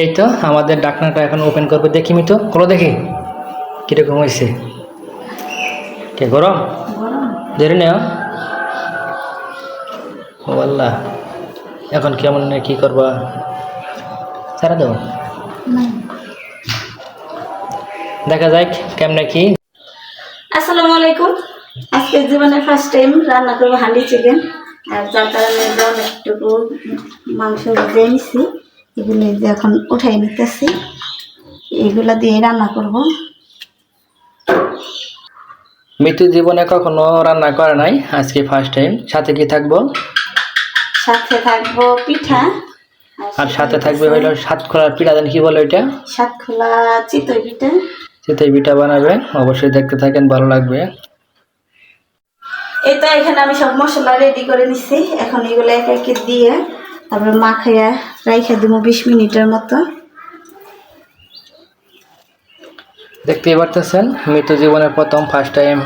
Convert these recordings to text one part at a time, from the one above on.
এই তো, আমাদের ডাকনাটা এখন ওপেন করবে। দেখি মি তো খোলো দেখি। কীরকম হয়েছে? কে গরম ধরে নেও। ও আল্লাহ। এখন কেমন কি করবা? সারা দেবো দেখা যাক, কেমনে কি। আসসালামু আলাইকুম। আজকে জীবনের ফার্স্ট টাইম রান্না করব হান্ডি চিকেন আর যার কারণে অনেকটুকু মাংস দিয়ে নিছি। এগুলো যে এখন উঠাই নিতেছি। এগুলো দিয়ে রান্না করব। মৃত্যু জীবনে কখনো রান্না করে নাই আজকে ফার্স্ট টাইম সাথে কি থাকব? সাথে থাকব পিঠা। আর সাথে থাকবে হইল সাত খোলার পিঠা দেন কি বলে ওইটা? সাত খোলা চিতই পিঠা। চিতই পিঠা বানাবে অবশ্যই দেখতে থাকেন ভালো লাগবে। এই তো এখানে আমি সব মশলা রেডি করে নিছি। এখন এগুলো এক একে দিয়ে তারপরে মাখাইয়া রাইখে দিব বিশ মিনিটের মতো। দেখতেই পারতেছেন মৃত্যু জীবনের প্রথম ফার্স্ট টাইম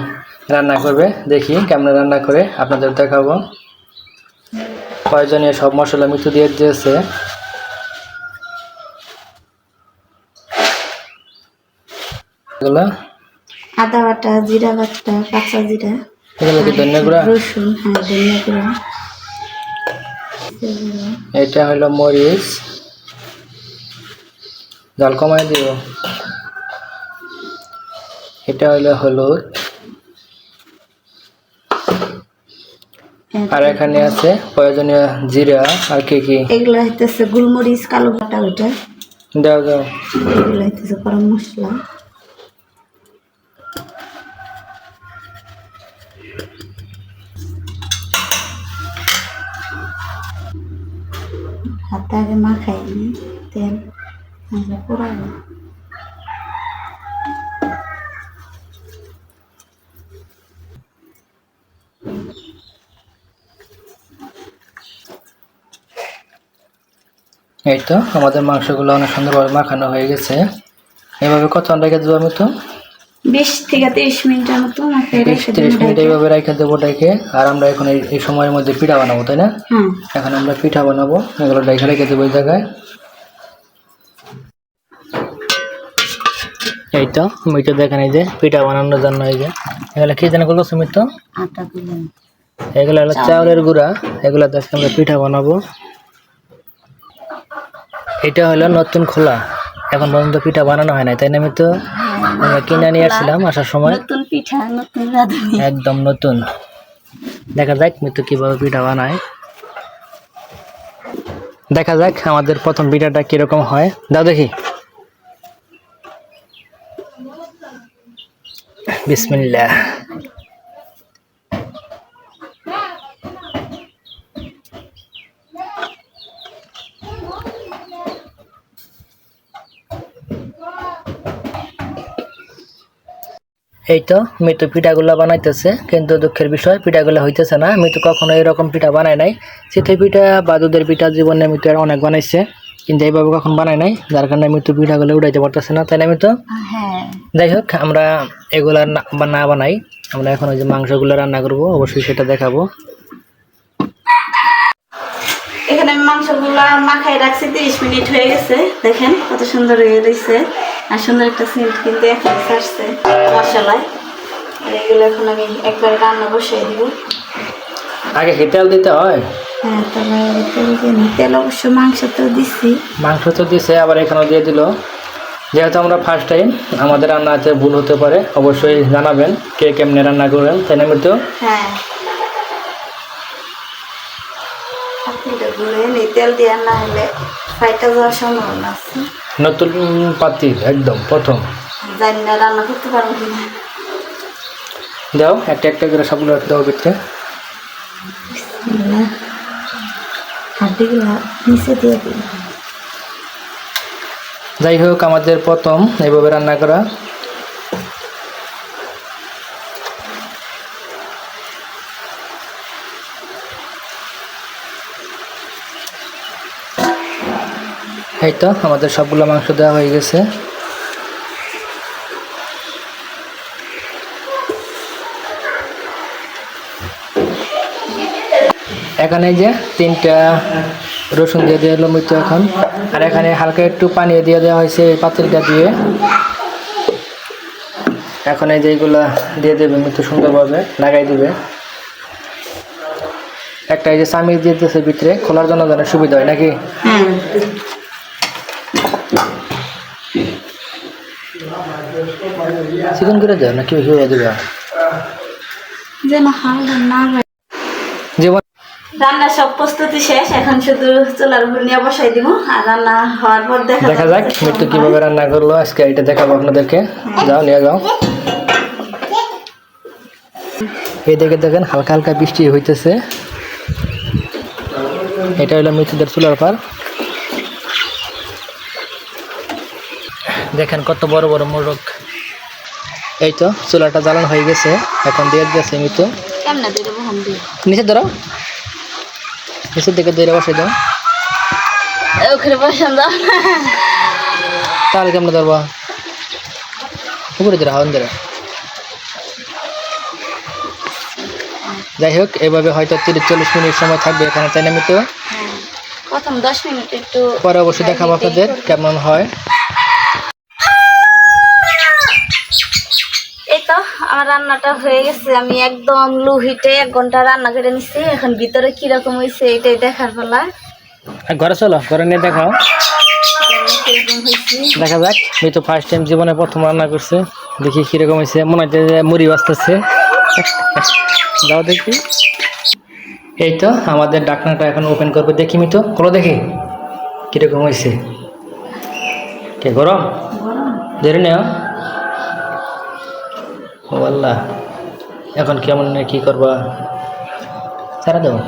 রান্না করবে। দেখি কেমন রান্না করে আপনাদের দেখাবো। প্রয়োজনীয় সব মশলা মৃত্যু দিয়ে দিয়েছে। এগুলো? আদা বাটা জিরা বাটা কাঁচা জিরা এগুলো কি ধনিয়া গুঁড়া? রসুন হ্যাঁ ধনিয়া গুঁড়া। এটা হলো মরিচ। জাল কমাই দিও এটা হলো হলুদ। আর এখানে আছে প্রয়োজনীয় জিরা আর কি কি? এগুলো হইতেছে গুলমরিচ কালো বাটা ওইটা। দাও দাও। এগুলো হইতেছে গরম মশলা। হাতে আগে মাখাই নি তেল পুরাবে এই তো, আমাদের মাংসগুলো অনেক সুন্দরভাবে মাখানো হয়ে গেছে। এভাবে কতক্ষণ রেখে দেবো আমি তো বিশ থেকে তিরিশ মিনিটের মতো তিরিশ মিনিট এইভাবে রেখে দেবো ডেকে আর আমরা এখন এই সময়ের মধ্যে পিঠা বানাবো তাই না? হ্যাঁ। এখন আমরা পিঠা বানাবো। এগুলো ডেকে রেখে দেবো এই জায়গায়। এই তো মিটো দেখেন এই যে পিঠা বানানোর জন্য এই যে। এগুলো কি জানা করল সুমিত? এগুলো হলো চাউলের গুঁড়া। এগুলো দেখে আমরা পিঠা বানাবো। এটা হলো নতুন খোলা। এখন পর্যন্ত পিঠা বানানো হয় নাই তাই না তো আমরা কিনে নিয়ে আসছিলাম আসার সময়। নতুন পিঠা নতুন রাঁধুনি। একদম নতুন। দেখা যাক মিতু কীভাবে পিঠা বানায়। দেখা যাক আমাদের প্রথম পিঠাটা কীরকম হয়। দাও দেখি। বিসমিল্লাহ। এই তো মৃত্যু পিঠাগুলো বানাইতেছে কিন্তু দুঃখের বিষয় পিঠাগুলো হইতেছে না। মৃত্যু কখনো এরকম পিঠা বানায় নাই। চিঠি পিঠা বা দুধের পিঠা জীবনে মৃত্যু আর অনেক বানাইছে কিন্তু এইভাবে কখন বানায় নাই যার কারণে মৃত্যু পিঠাগুলো উঠাইতে পারতেছে না। তাই না মৃত্যু হ্যাঁ। যাই হোক আমরা এগুলা না বানাই। আমরা এখন ওই যে মাংসগুলো রান্না করব অবশ্যই সেটা দেখাবো। এখানে আমি মাংসগুলো মাখাই রাখছি তিরিশ মিনিট হয়ে গেছে। দেখেন কত সুন্দর হয়ে রয়েছে আর সুন্দর একটা সেন্ট কিন্তু এখন আসছে মশলায়। আর এগুলো এখন আমি একবার রান্না বসিয়ে দিব। আগে কি তেল দিতে হয়? হ্যাঁ তারপরে তেল তেল অবশ্য মাংস তো দিচ্ছি মাংস তো দিছে আবার এখানেও দিয়ে দিল। যেহেতু আমরা ফার্স্ট টাইম আমাদের রান্নাতে ভুল হতে পারে অবশ্যই জানাবেন কে কেমনে রান্না করবেন। তাই না মৃত্যু হ্যাঁ আপনিটা ঘুরে নিই তেল দিয়ে না হলে ফ্রাইটা যাওয়ার সম্ভাবনা আছে। নতুন পাতি একদম প্রথম। জানি না রান্না করতে পারব কিনা দাও একটা একটা করে সবগুলো দাও নিচে দিয়ে দিই। যাই হোক আমাদের প্রথম এইভাবে রান্না করা। এই তো, আমাদের সবগুলো মাংস দেওয়া হয়ে গেছে। এখানে যে তিনটা রসুন দিয়ে দিয়ে এলো মৃত্যু এখন। আর এখানে হালকা একটু পানি দিয়ে দেওয়া হয়েছে এই পাতিলটা দিয়ে। এখন এই যেগুলা দিয়ে দেবে মৃত্যু সুন্দরভাবে, লাগাই দিবে। একটা এই যে চামিচ দিয়ে দিতেছে ভিতরে, খোলার জন্য সুবিধা হয়, নাকি? চিকন করে দেয় নাকি হিরে দেবে যেন হালকা না যায় জীবন রান্না সব প্রস্তুতি শেষ এখন শুধু চুলার উপর নিয়ে বসাই দিব আর রান্না হওয়ার পর দেখা দেখা যাক মৃত্যু কীভাবে রান্না করল আজকে এটা দেখাবো আপনাদেরকে। যাও নিয়ে যাও। এই দেখে দেখেন হালকা হালকা বৃষ্টি হইতেছে। এটা হলো মৃত্যুদের চুলার পার। দেখেন কত বড় বড় মোরগ। এই তো চুলাটা জ্বালানো হয়ে গেছে। এখন দিয়ে দিয়েছে হাম দিয়ে? নিচে ধরো। নিচের দিকে দইরা বসে দাও। ওখানে বসান দাও। তাহলে কেমন ধরবা? উপরে ধরো হাওয়ান ধরো। যাই হোক এভাবে হয়তো তিরিশ চল্লিশ মিনিট সময় থাকবে এখানে তাই না আমি তো প্রথম দশ মিনিট একটু পরে অবশ্যই দেখাবো আপনাদের কেমন হয় এই তো আমার রান্নাটা হয়ে গেছে। আমি একদম লো হিটে এক ঘণ্টা রান্না করে নিচ্ছি এখন ভিতরে কীরকম হয়েছে এটাই দেখার পালা। ঘরে চলো, ঘরে নিয়ে দেখাও। দেখা যাক, আমি তো ফার্স্ট টাইম জীবনে প্রথম রান্না করছে। দেখি কীরকম হয়েছে মনে হচ্ছে যে মুড়ি বাঁচতেছে যাও দেখি। এই তো, আমাদের ডাকনাটা এখন ওপেন করব। দেখি আমি তো খোলো দেখি কীরকম হয়েছে কে গরম ধরে নেও। ও আল্লাহ এখন কেমন না কি করবা? সারা দেবো?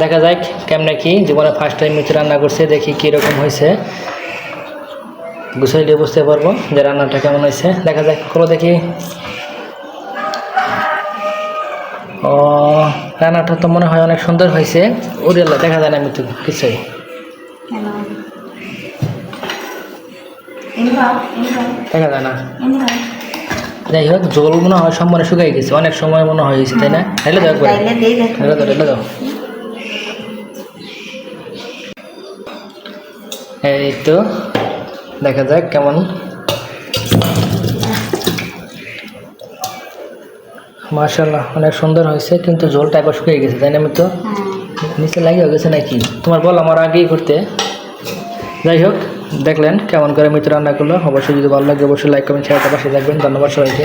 দেখা যাক কেমনে কি জীবনে ফার্স্ট টাইম মিথি রান্না করছে দেখি কীরকম হয়েছে। গুছাইলে বুঝতে পারব যে রান্নাটা কেমন হয়েছে। দেখা যাক করো দেখি। ও রান্নাটা তো মনে হয় অনেক সুন্দর হয়েছে। উড়েলা দেখা যায় না তো কিছুই। দেখা যায় না? যাই হোক জল মনে হয় সব মনে শুকাই গেছে। অনেক সময় মনে হয়েছে তাই না? হেলে দাও একবার। তাইলে দেই দেখ। হেলে দাও হেলে দাও। এই তো দেখা যাক কেমন। মার্শাল্লাহ অনেক সুন্দর হয়েছে কিন্তু ঝোলটা একবার শুকিয়ে গেছে তাই না আমি তো হ্যাঁ। নিচে লাগিয়ে গেছে নাকি? তোমার বল আমার আগেই করতে যাই হোক। দেখলেন কেমন করে মিত্র রান্না করল অবশ্যই যদি ভালো লাগে, অবশ্যই লাইক কমেন্ট শেয়ার পাশে থাকবেন। ধন্যবাদ সবাইকে।